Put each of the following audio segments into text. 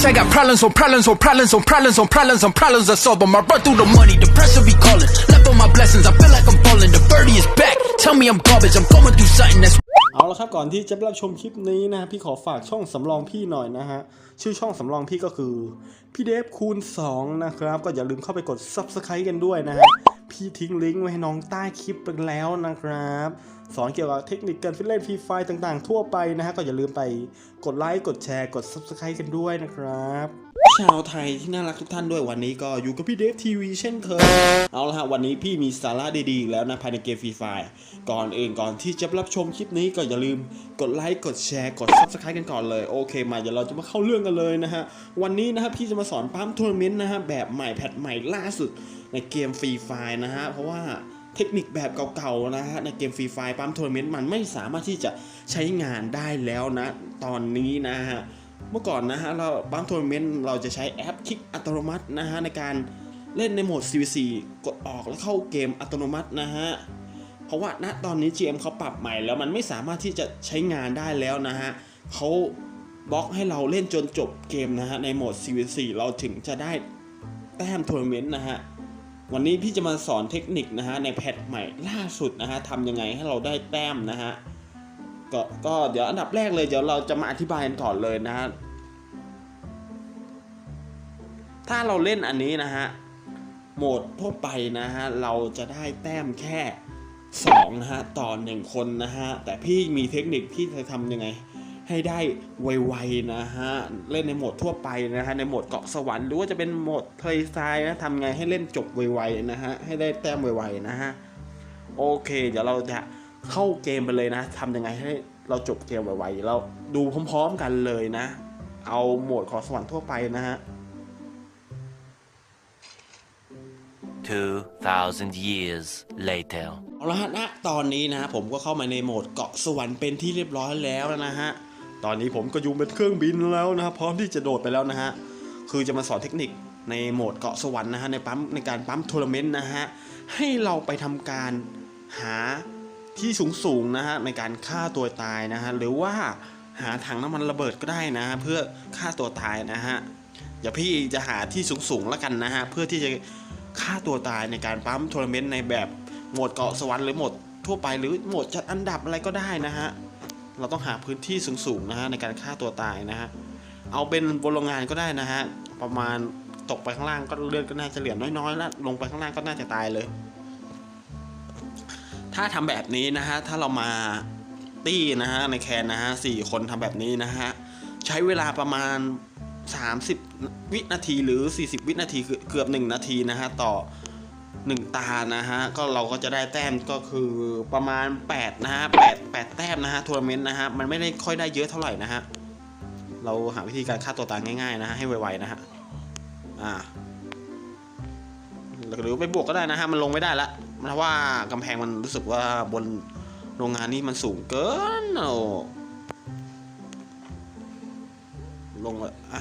Bitch, I got problems on problems on problems on problems on problems on problems I solve them. I run through the money, the pressure be calling. Left on my blessings, I feel like I'm falling. The birdie is back. Tell me I'm garbage, I'm going through something that's เอาละครับก่อนที่จะรับชมคลิปนี้นะฮะพี่ขอฝากช่องสำรองพี่หน่อยนะฮะชื่อช่องสำรองพี่ก็คือพี่เดฟคูณ 2 นะครับ ก็อย่าลืมเข้าไปกด Subscribe กันด้วยนะฮะพี่ทิ้งลิงก์ไว้ให้น้องใต้คลิปไปแล้วนะครับ สอนเกี่ยวกับเทคนิคการเล่นฟรีไฟต่างๆ ทั่วไปนะฮะก็อย่าลืมไปกดไลค์กดแชร์กด Subscribe กันด้วยนะครับ ชาวไทยที่น่ารักทุกท่านด้วยวันนี้ก็อยู่กับพี่เดฟทีวีเช่นเคย เอาละฮะวันนี้พี่มีสาระดีๆ แล้วนะภายในเกมฟรีไฟก่อนอื่นก่อนที่จะรับชมคลิปนี้ก็อย่าลืมกดไลค์กดแชร์กด Subscribe กันก่อนเลยโอเคมาเดี๋ยวเราจะมาเข้าเรื่องกันเลยนะฮะวันนี้นะฮะพี่จะมาสอนปั๊มทัวร์นาเมนต์นะฮะแบบใหม่แพทใหม่ล่าสุดในเกมฟรีไฟนะฮะเพราะว่าเทคนิคแบบเก่าๆนะฮะในเกมฟรีไฟปั๊มทัวร์นาเมนต์มันไม่สามารถที่จะใช้งานได้แล้วนะ ตอนนี้นะฮะ เมื่อก่อนนะฮะเราปั๊มทัวร์นาเมนต์เราจะใช้แอปคลิกอัตโนมัตินะฮะในการเล่นในโหมด CVC กดออกแล้วเข้าเกมอัตโนมัตินะฮะเพราะว่าณตอนนี้ GM เขาปรับใหม่แล้วมันไม่สามารถที่จะใช้งานได้แล้วนะฮะเขาบล็อกให้เราเล่นจนจบเกมนะฮะในโหมด CVC เราถึงจะได้แต้มทัวร์นาเมนต์นะฮะวันนี้พี่จะมาสอนเทคนิคนะฮะในแพทใหม่ล่าสุดนะฮะทำยังไงให้เราได้แต้มนะฮะ ก็ก็เดี๋ยวอันดับแรกเลยเดี๋ยวเราจะมาอธิบายกันก่อนเลยนะฮะถ้าเราเล่นอันนี้นะฮะโหมดทั่วไปนะฮะเราจะได้แต้มแค่2นะฮะต่อหนึ่งคนนะฮะแต่พี่มีเทคนิคที่จะทำยังไง ให้ได้ไวๆนะฮะเล่นในโหมดทั่วไปนะฮะในโหมดเกาะสวรรค์หรือว่าจะเป็นโหมดเพลย์ไซน์นะทำไงให้เล่นจบไวๆนะฮะให้ได้แต้มไวๆนะฮะโอเค เดี๋ยวเราจะ เข้าเกมไปเลยนะทำยังไงให้เราจบเกมไวๆเราดูพร้อมๆกันเลยนะ เอาโหมดเกาะสวรรค์ทั่วไปนะฮะ 2,000 years later. เอาละฮะณตอนนี้นะฮะผมก็เข้ามาในโหมดเกาะสวรรค์เป็นที่เรียบร้อยแล้วนะฮะ ตอนนี้ผมก็อยู่เป็นเครื่องบินแล้วนะฮะพร้อมที่จะโดดไปแล้วนะฮะ คือจะมาสอนเทคนิคในโหมดเกาะสวรรค์นะฮะในปั๊มในการปั๊มทัวร์นาเมนต์นะฮะ ให้เราไปทำการหา ที่สูงๆนะฮะในการฆ่าตัวตายนะฮะหรือว่าหาถังน้ำมันระเบิดก็ได้นะฮะเพื่อฆ่าตัวตายนะฮะเดี๋ยวพี่จะหาที่สูงๆแล้วกันนะฮะเพื่อที่จะฆ่าตัวตายในการปั๊มทัวร์นาเมนต์ในแบบโหมดเกาะสวรรค์หรือโหมดทั่วไปหรือโหมดจัดอันดับอะไรก็ได้นะฮะเราต้องหาพื้นที่สูงๆนะฮะในการฆ่าตัวตายนะฮะเอาเป็นบนโรงงานก็ได้นะฮะประมาณตกไปข้างล่างก็เลือดก็น่าจะเหลือน้อยๆแล้วลงไปข้างล่างก็น่าจะตายเลย ถ้าทำแบบนี้นะฮะ ถ้าเรามาตี้นะฮะในแคนนะฮะสี่คนทำแบบนี้นะฮะ ใช้เวลาประมาณ 30 วินาทีหรือ 40 วินาทีคือเกือบ 1 นาทีนะฮะ ต่อ 1 ตานะฮะ ก็เราก็จะได้แต้มก็คือประมาณ 8 นะฮะ8 8 แต้มนะฮะทัวร์เมนต์นะฮะ มันไม่ได้ค่อยได้เยอะเท่าไหร่นะฮะ เราหาวิธีการฆ่าตัวตายง่ายๆนะฮะ ให้ไวๆนะฮะ อ่าหรือไปบวกก็ได้นะฮะ มันลงไม่ได้ละ เพราะว่ากำแพงมันรู้สึกว่าบนโรงงานนี่มันสูงเกินโอ้ลงเลยอะ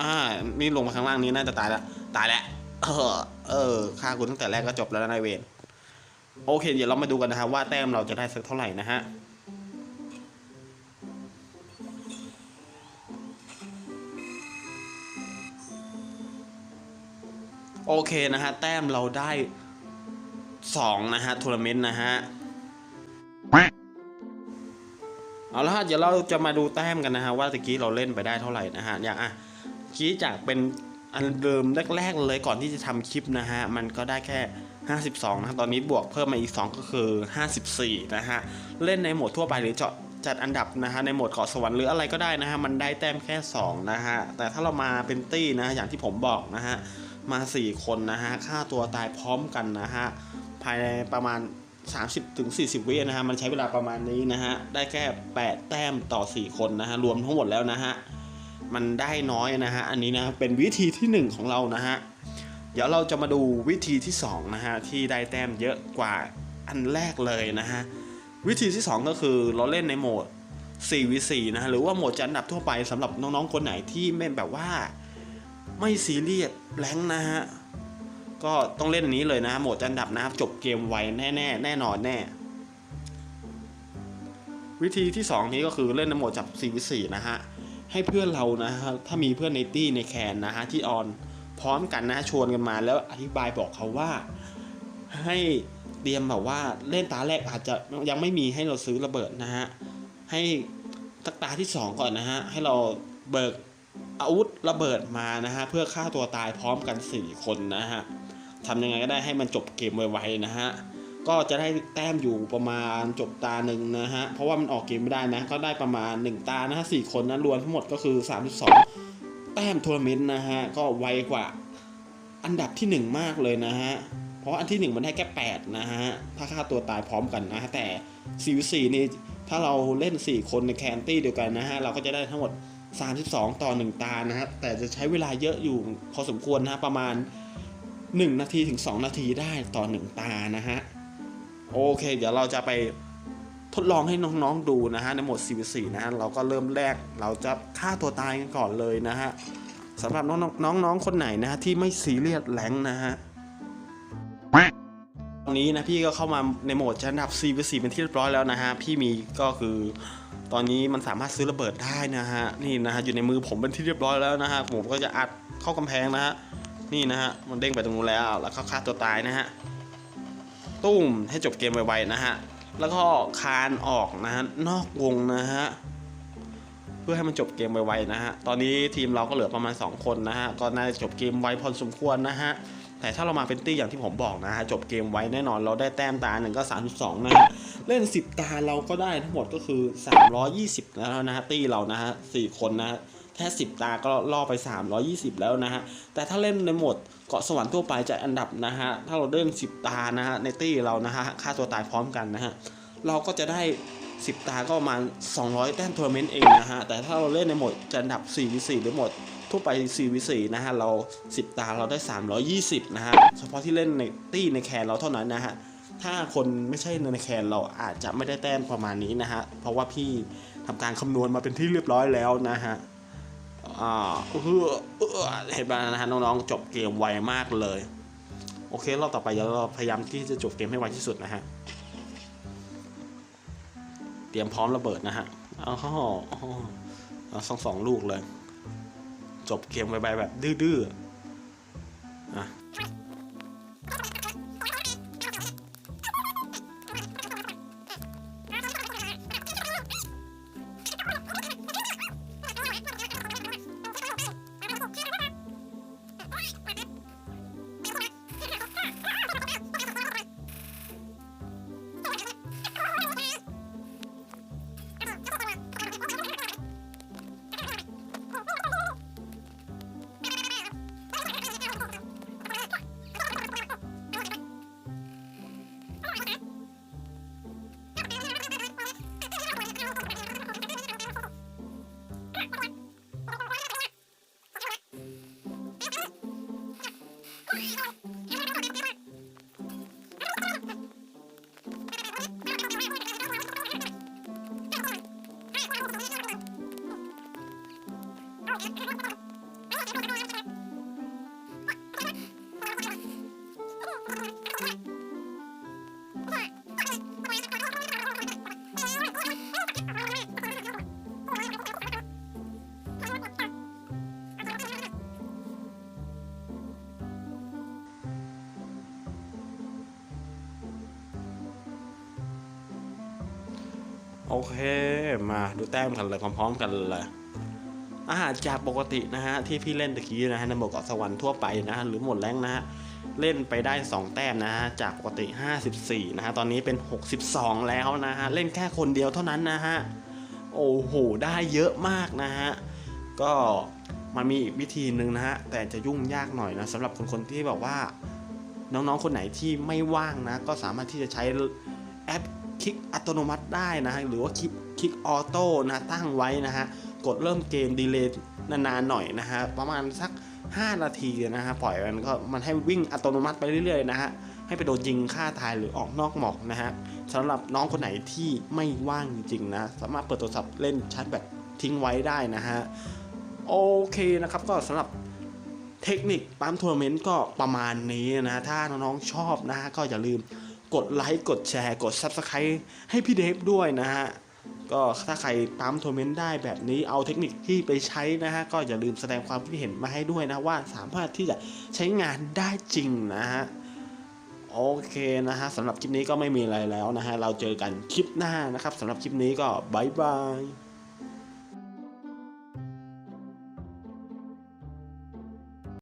อ่านี่ลงมาข้างล่างนี้น่าจะตายแล้วตายแล้วเออเออฆ่ากูตั้งแต่แรกก็จบแล้วนะนายเวรโอเค เดี๋ยวเรามาดูกันนะครับว่าแต้มเราจะได้สักเท่าไหร่นะฮะโอเคนะฮะแต้มเราได้ สองนะฮะทัวร์นาเมนต์นะฮะเอาละฮะเดี๋ยวเราจะมาดูแต้มกันนะฮะว่าตะกี้เราเล่นไปได้เท่าไหร่นะฮะอย่างอะกี้จากเป็นอันเดิมแรกๆเลยก่อนที่จะทำคลิปนะฮะมันก็ได้แค่ 52 นะ ตอนนี้บวกเพิ่มมาอีก 2 ก็คือ 54 นะฮะ เล่นในโหมดทั่วไปหรือเจาะจัดอันดับนะฮะในโหมดเกาะสวรรค์หรืออะไรก็ได้นะฮะมันได้แต้มแค่ 2 นะฮะ แต่ถ้าเรามาเป็นตี้นะอย่างที่ผมบอกนะฮะมา 4 คนนะฮะฆ่าตัวตายพร้อมกันนะฮะ ภายในประมาณ 30ถึง40วินะฮะมันใช้เวลาประมาณนี้นะฮะได้แค่ 8 แต้มต่อ 4 คนนะฮะรวมทั้งหมดแล้วนะฮะมันได้น้อยนะฮะอันนี้นะเป็นวิธีที่ 1 ของเรานะฮะเดี๋ยวเราจะมาดูวิธีที่2นะฮะที่ได้แต้มเยอะกว่าอันแรกเลยนะฮะวิธีที่ 2 ก็คือเราเล่นในโหมด 4v4 นะฮะหรือว่าโหมดจัดอันดับทั่วไปสำหรับน้องๆคนไหนที่ไม่แบบว่าไม่ซีเรียสแรงนะฮะ ก็ต้องเล่นอันนี้เลยนะโหมดจันดับนะครับ จบเกมไวแน่แน่แน่นอนแน่ วิธีที่ 2 นี้ก็คือเล่นในโหมดจับ 4v4 นะฮะ ให้เพื่อนเรานะฮะถ้ามีเพื่อนในตี้ในแคนนะฮะที่ออนพร้อมกันนะชวนกันมาแล้วอธิบายบอกเขาว่า ให้เตรียมแบบว่าเล่นตาแรกอาจจะยังไม่มีให้เราซื้อระเบิดนะฮะให้ตักตาที่สองก่อนนะฮะให้เราเบิกอาวุธระเบิดมานะฮะเพื่อฆ่าตัวตายพร้อมกันสี่คนนะฮะ ทำยังไงก็ได้ให้มันจบเกมไวๆนะฮะก็จะได้แต้มอยู่ประมาณจบตาหนึ่งนะฮะเพราะว่ามันออกเกมไม่ได้นะก็ได้ประมาณ 1 ตานะฮะสี่คนนะรวมทั้งหมดก็คือ 32 แต้มทัวร์เมนต์นะฮะก็ไวกว่าอันดับที่ 1 มากเลยนะฮะเพราะอันที่ 1 มันได้แค่8นะฮะถ้าฆ่าตัวตายพร้อมกันนะฮะแต่4 4นี่ถ้าเราเล่น 4 คนในแคนตี้เดียวกันนะฮะเราก็จะได้ทั้งหมด 32 ต่อ 1 ตานะฮะแต่จะใช้เวลาเยอะอยู่พอสมควรนะฮะประมาณ 1 นาทีถึง 2 นาทีได้ต่อ 1 ตานะฮะ โอเค เดี๋ยวเราจะไปทดลองให้น้องๆดูนะฮะ ในโหมด CVC นะฮะ เราก็เริ่มแรกเราจะฆ่าตัวตายกันก่อนเลยนะฮะสำหรับน้องๆคนไหนนะฮะ ที่ไม่ซีเรียสแรงนะฮะตอนนี้นะพี่ก็เข้ามาในโหมดชั้นดับ CVC เป็นที่เรียบร้อยแล้วนะฮะ พี่มีก็คือตอนนี้มันสามารถซื้อระเบิดได้นะฮะ นี่นะฮะ อยู่ในมือผมเป็นที่เรียบร้อยแล้วนะฮะผมก็จะอัดเข้ากำแพงนะฮะ นี่นะฮะ มันเด้งไปตรงนู้นแล้ว แล้วก็ฆ่าตัวตายนะฮะ ตุ้มให้จบเกมไวๆนะฮะ แล้วก็คานออกนะฮะ นอกวงนะฮะ เพื่อให้มันจบเกมไวๆนะฮะ ตอนนี้ทีมเราก็เหลือประมาณ 2 คนนะฮะ ก็น่าจะจบเกมไวพอสมควรนะฮะแต่ถ้าเรามาเป็นตี้อย่างที่ผมบอกนะฮะจบเกมไวแน่นอนเราได้แต้มตาหนึ่งก็ 32 นะฮะเล่น 10 ตาเราก็ได้ทั้งหมดก็คือ 320 แล้วนะฮะตี้เรานะฮะ4คนนะฮะ ค่ 10 ตาก็ล่อไป 320 แล้วนะฮะ แต่ถ้าเล่นในโหมดเกาะสวรรค์ทั่วไปจะอันดับนะฮะ ถ้าเราเล่น 10 ตานะฮะในตี้เรานะฮะฆ่าตัวตายพร้อมกันนะฮะ เราก็จะได้ 10 ตาก็ประมาณ 200 แต้มทัวร์เมนต์เองนะฮะ แต่ถ้าเราเล่นในโหมดจะอันดับ 4v4 หรือโหมดทั่วไป 4v4 นะฮะ เรา 10 ตาเราได้ 320 นะฮะ เฉพาะที่เล่นในตี้ในแคนเราเท่านั้นนะฮะถ้าคนไม่ใช่ในแคนเราอาจจะไม่ได้แต้มประมาณนี้นะฮะ เพราะว่าพี่ทำการคำนวณมาเป็นที่เรียบร้อยแล้วนะฮะ อ่าเออเออเห็นไหมนะฮะน้องๆจบเกมไวมากเลย โอเครอบต่อไปเราพยายามที่จะจบเกมให้ไวที่สุดนะฮะเตรียมพร้อมระเบิดนะฮะอ๋อเอาสองสองลูกเลย จบเกมไปๆแบบดื้อๆอะ โอเค มาดูแต้มกันเลยพร้อมๆกันเลยอาหารจากปกตินะฮะที่พี่เล่นตะกี้นะฮะในโหมดเกาะสวรรค์ทั่วไปนะฮะหรือหมดแรงนะฮะเล่นไปได้ 2 แต้มนะฮะจากปกติ 54 นะฮะตอนนี้เป็น 62 แล้วนะฮะเล่นแค่คนเดียวเท่านั้นนะฮะโอ้โหได้เยอะมากนะฮะก็มันมีอีกวิธีหนึ่งนะฮะแต่จะยุ่งยากหน่อยนะสำหรับคนคนๆที่แบบว่า น้องๆคนไหนที่ไม่ว่างนะ ก็สามารถที่จะใช้แอป คลิกอัตโนมัติได้นะฮะหรือว่าคลิกคลิกออโต้นะตั้งไว้นะฮะกดเริ่มเกมดีเลย์นานๆหน่อยนะฮะประมาณสัก 5 นาทีนะฮะปล่อยมันก็มันให้วิ่งอัตโนมัติไปเรื่อยๆนะฮะให้ไปโดนยิงฆ่าตายหรือออกนอกหมอกนะฮะสำหรับน้องคนไหนที่ไม่ว่างจริงๆนะสามารถเปิดโทรศัพท์เล่นชาร์จแบตทิ้งไว้ได้นะฮะโอเคนะครับก็สำหรับเทคนิคปั๊มทัวร์เมนต์ก็ประมาณนี้นะถ้าน้องๆชอบนะฮะก็อย่าลืม กดไลค์กดแชร์ กด Subscribe ให้พี่เดฟด้วยนะฮะ ก็ถ้าใครปั๊มทัวร์นาเมนต์ได้แบบนี้เอาเทคนิคที่ไปใช้นะฮะ ก็อย่าลืมแสดงความคิดเห็นมาให้ด้วยนะว่าสามารถที่จะใช้งานได้จริงนะฮะ โอเคนะฮะสำหรับคลิปนี้ก็ไม่มีอะไรแล้วนะฮะ เราเจอกันคลิปหน้านะครับสำหรับคลิปนี้ก็บายบาย